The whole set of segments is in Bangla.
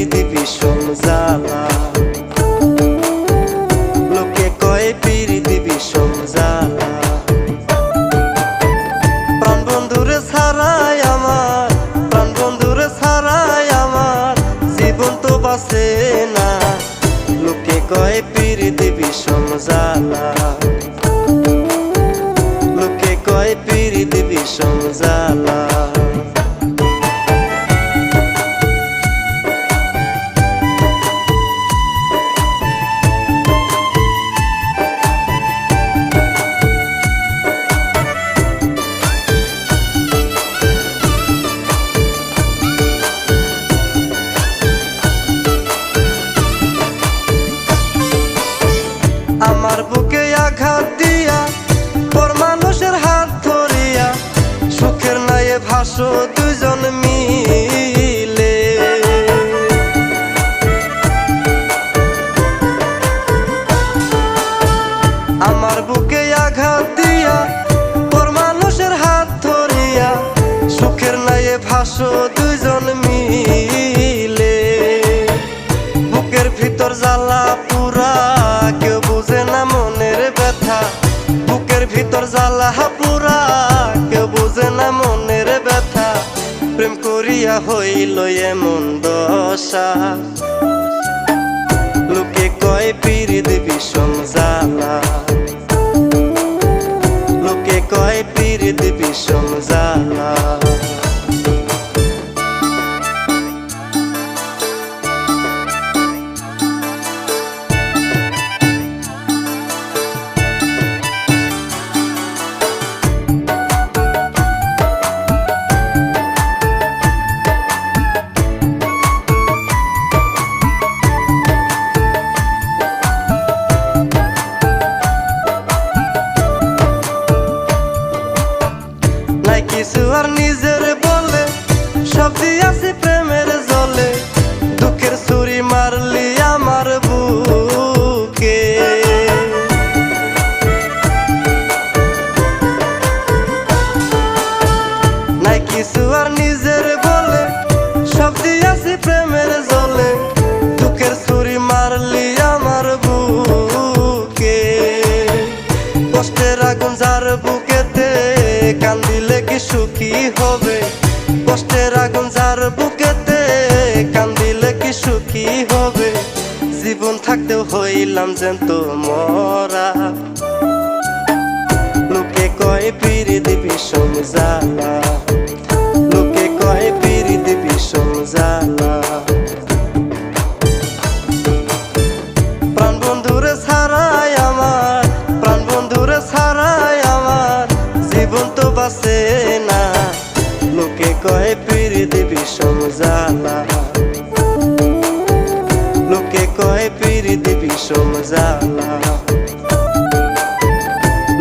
জ্বালা। লোকে কয় পিরিতি বিষম জ্বালা। প্রাণ বন্ধুরে ছাড়াই আমার, প্রাণ বন্ধুরে ছাড়াই আমার, জীবন তো বাঁচে না। লোকে কয় পিরিতি বিষম জ্বালা। লোকে কয় পিরিতি বিষম জ্বালা। ভাসো দুজন মিলে। আমার বুকে আঘাত দিয়া পর মানুষের হাত ধরিয়া, সুখের নাইয়ে ভাসো দুজন মিলে। বুকের ভিতর জ্বালা পুরা প্রেম করিয়া হইল এমন দশা। কিছু আর নিজের বলে সব দিয়াছি প্রেমের জলে। দুঃখের ছুরি মারলি আমার বুকে। নাই কিছু আর হবে। কষ্টের আগুন যার বুকেতে, কান্দিলে কি সুখী হবে? জীবন থাকতেও হইলাম যেন তো মরা। লোকে কয় পিড়ি দিবি সমজালা দিবি লোকে কয় পিড়ি বিষম সমজালা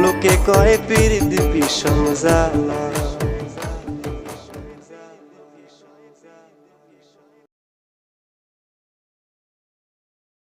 লোকে কয় পিড়ি বিষম সমজালা